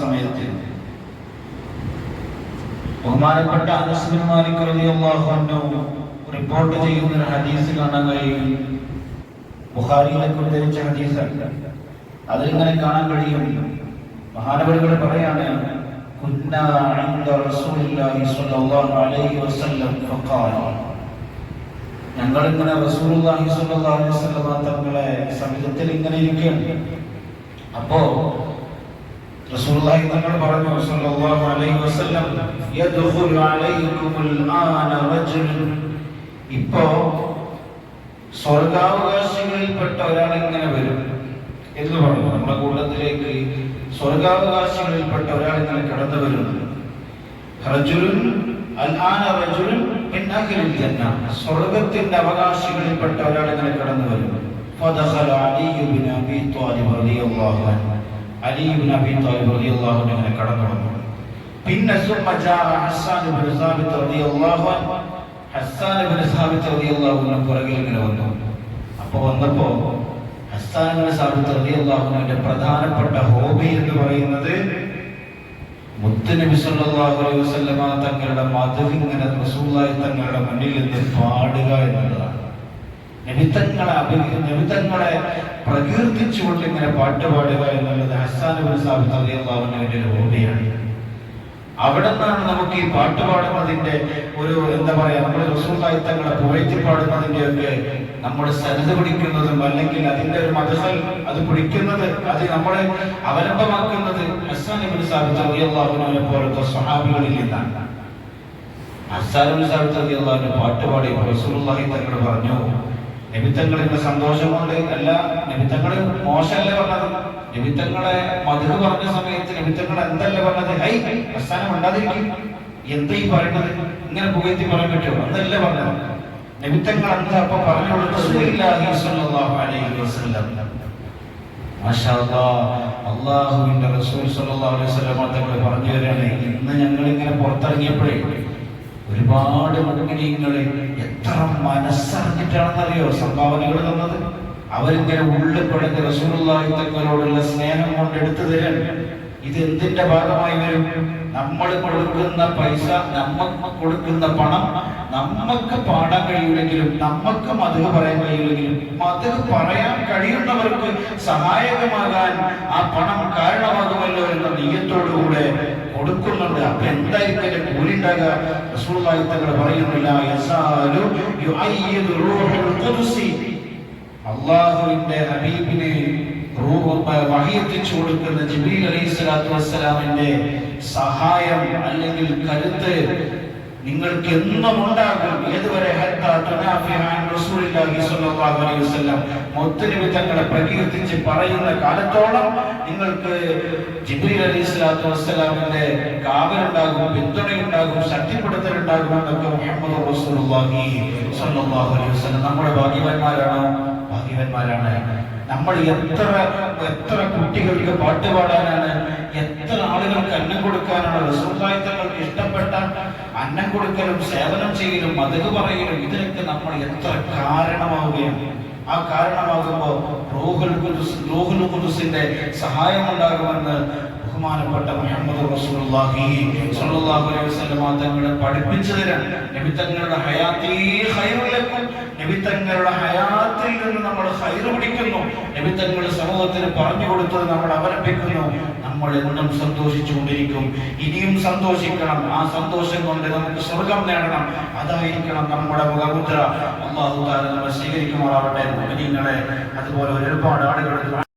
സമയത്ത് ബഹുമാനപ്പെട്ട അനസ് ബിൻ മാലിക് റളിയല്ലാഹു അൻഹു റിപ്പോർട്ട് ചെയ്യുന്ന ഒരു ഹദീസ് കാണാൻ കഴിയും ബുഖാരിയിലേക്ക് ഉദ്ധരിച്ച ഹദീസാണ് അതിലിങ്ങനെ കാണാൻ കഴിയും മഹാനവരുകൾ പറയാണ് كنا عند رسول الله صلى الله عليه وسلم فقال ഞങ്ങൾ ഇങ്ങനെ റസൂലുള്ളാഹി സ്വല്ലല്ലാഹു അലൈഹി വസല്ലം തങ്ങളെ സമിതത്തിൽ ഇങ്ങനെ ഇരിക്കുകയാണ് അപ്പോ റസൂലുള്ളാഹി തങ്ങൾ പറഞ്ഞു സ്വല്ലല്ലാഹു അലൈഹി വസല്ലം യദ്ഖുലു അലൈക്കുമുൽ ആന റജുൽ. ഇപ്പോ സ്വർഗാവകാശികളിൽപ്പെട്ട ഒരാൾ ഇങ്ങനെ വരും എന്ന് പറഞ്ഞു. നമ്മുടെ കൂട്ടത്തിലേക്ക് സ്വർഗാവകാശികളിൽപ്പെട്ട ഒരാൾ ഇങ്ങനെ കടന്നു വരുന്നു. റജുലുൻ അൽആന റജുലുൻ മിൻ അഹ്ലിൽ ജന്ന. സ്വർഗത്തിന്റെ അവകാശികളിൽപ്പെട്ട ഒരാൾ ഇങ്ങനെ കടന്നു വരുന്നു ഫദഖല അലി ഇബ്നു അബീ ത്വാലിബ് റളിയല്ലാഹു അൻഹു. അലി ഇബ്നു അബി റളിയല്ലാഹു അൻഹു പിന്നെ ഇബ്നു റളിയല്ലാഹു അൻഹു. ഇബ്നു റളിയല്ലാഹു അൻഹു ഇങ്ങനെ വന്നു. അപ്പോൾ വന്നപ്പോൾ റളിയല്ലാഹു അൻഹുവിന്റെ പ്രധാനപ്പെട്ട ഹോബി എന്ന് പറയുന്നത് മുത്തുനബി അലൈഹി വസല്ലമ തങ്ങളുടെ മധു ഇങ്ങനെ റസൂലുള്ളാഹി തങ്ങളുടെ മുന്നിൽ നിന്ന് പാടുക എന്നുള്ളതാണ്. നബിത്തങ്ങളെ അഭി നിമിത്തങ്ങളെ പ്രകീർത്തിച്ചുകൊണ്ട് ഇങ്ങനെ പാട്ട് പാടുക എന്നുള്ളത് സാബിത്ത് റളിയല്ലാഹു അൻഹുവിന്റെ ഒരു ഹോബിയാണ്. അവിടെ നിന്നാണ് നമുക്ക് ഈ പാട്ട് പാടുന്നതിന്റെ ഒരു എന്താ പറയാ നമ്മുടെ റസൂൽ തങ്ങളെ പുകഴ്ത്തി പാടുന്നതിന്റെ ഒക്കെ നമ്മുടെ സനത പിടിക്കുന്നതും അല്ലെങ്കിൽ അതിന്റെ ഒരു മതസൽ അത് പിടിക്കുന്നത് അത് നമ്മളെ അവലംബമാക്കുന്നത് സാബിത്ത് റളിയല്ലാഹു അൻഹുവിനെ പോലത്തെ സ്വഹാബികളിൽ നിന്നാണ്. സാബിത്ത് റളിയല്ലാഹു അൻഹു പാട്ട് പാടി റസൂൽ തങ്ങൾ പറഞ്ഞു നബിത്തങ്ങളുടെ സന്തോഷം കൊണ്ട് അല്ല നിമിത്തങ്ങൾ മോശമല്ലേ പറഞ്ഞത്? നിമിത്തങ്ങളെ മധു പറഞ്ഞ സമയത്ത് നിമിത്തങ്ങൾ എന്തല്ലേ പറഞ്ഞത്? ഹൈ പ്രസ്ഥാനം ഉണ്ടാതിരിക്കും. എന്താ ഈ പറയുന്നത് ഇങ്ങനെ പുകയത്തി പറയാൻ പറ്റുമോ? അതല്ലേ പറഞ്ഞത്. നിമിത്തങ്ങൾ എന്താ അപ്പൊ പറഞ്ഞു കൊടുത്തില്ല അള്ളാഹുവിന്റെ റസൂൽ സല്ലാ അലൈഹി വസല്ലം തങ്ങൾ പറഞ്ഞു തരാണ്. ഇന്ന് ഞങ്ങൾ ഇങ്ങനെ പുറത്തിറങ്ങിയപ്പോഴേ ഒരുപാട് മുഗ്മിനീങ്ങൾ എത്ര മനസ്സറിഞ്ഞിട്ടാണെന്നറിയോ സംഭാവനകൾ തന്നത്? അവരിങ്ങനെ ഉള്ളിൽ പെടുന്ന റസൂലുള്ളാഹി തങ്ങളോടുള്ള സ്നേഹം കൊണ്ട് എടുത്തു തരാൻ ഇത് എന്തിന്റെ ഭാഗമായി വരും? നമ്മൾ കൊടുക്കുന്ന പൈസ നമ്മൾ കൊടുക്കുന്ന പണം നമുക്ക് പാടാൻ കഴിയില്ലെങ്കിലും നമുക്ക് മധു പറയാൻ കഴിയില്ലെങ്കിലും മധു പറയാൻ കഴിയുന്നവർക്ക് സഹായകമാകാൻ ആ പണം കാരണമാകുമല്ലോ എന്ന നീയത്തോടുകൂടെ കൊടുക്കുന്നുണ്ട്. അപ്പൊ എന്തായിരിക്കും കൂലിണ്ടാകുക? പറയുന്നില്ല അള്ളാഹുവിന്റെ ഹബീബിനെ റൂഹ് വഹി എത്തിച്ചു കൊടുക്കുന്ന ജിബ്രീൽ അലൈഹി സ്വലാത്തു വസ്സലാമിന്റെ സഹായം അല്ലെങ്കിൽ കരുത്ത് നിങ്ങൾക്ക് എന്നും ഉണ്ടാകും. ഏതുവരെ മുത്തനബി തങ്ങളെ പ്രകീർത്തിച്ച് പറയുന്ന കാലത്തോളം നിങ്ങൾക്ക് ജിബ്രീൽ അലൈഹി സ്വലാത്തു വസ്സലാമിന്റെ കാവലുണ്ടാകും പിന്തുണയുണ്ടാകും ശക്തിപ്പെടുത്തലുണ്ടാകും എന്നൊക്കെ മുഹമ്മദ് റസൂൽ നമ്മുടെ ഭാഗ്യവാന്മാരാണോ? ഭാഗ്യവാന്മാരാണ്. നമ്മൾ എത്ര എത്ര കുട്ടികൾക്ക് പാട്ട് പാടാനാണ് എത്ര ആളുകൾക്ക് അന്നം കൊടുക്കാനാണ് സമുദായത്തങ്ങൾക്ക് തങ്ങൾക്ക് ഇഷ്ടപ്പെട്ട അന്നം കൊടുക്കലും സേവനം ചെയ്യലും മതക് പറയലും ഇതിനൊക്കെ നമ്മൾ എത്ര കാരണമാവുകയാണ് ആ കാരണമാകുമ്പോൾ റോഹുൽസിന്റെ സഹായം ഉണ്ടാകുമെന്ന് ബഹുമാനപ്പെട്ട മുഹമ്മദ് റസൂലുള്ളാഹി സ്വല്ലല്ലാഹു അലൈഹി തങ്ങളെ പഠിപ്പിച്ചു തരാൻ നബി തങ്ങളുടെ ഹയാത്തിൽ നബി തങ്ങളുടെ ഹയാത്തിൽ നിന്ന് നമ്മൾ ഖൈർ പിടിക്കുന്നു. നബി തങ്ങൾ സമൂഹത്തിന് പറഞ്ഞു കൊടുത്തത് നമ്മൾ അവലംബിക്കുന്നു. നമ്മൾ എന്നും സന്തോഷിച്ചുകൊണ്ടിരിക്കും. ഇനിയും സന്തോഷിക്കണം. ആ സന്തോഷം കൊണ്ട് നമുക്ക് സ്വർഗം നേടണം. അതായിരിക്കണം നമ്മുടെ മുഖമുദ്ര. അള്ളാഹു താല നമ്മെ സ്വീകരിക്കുമാറാവട്ടെ. മുഅ്മിനീങ്ങളെ അതുപോലെ ഒരുപാട് ആളുകൾ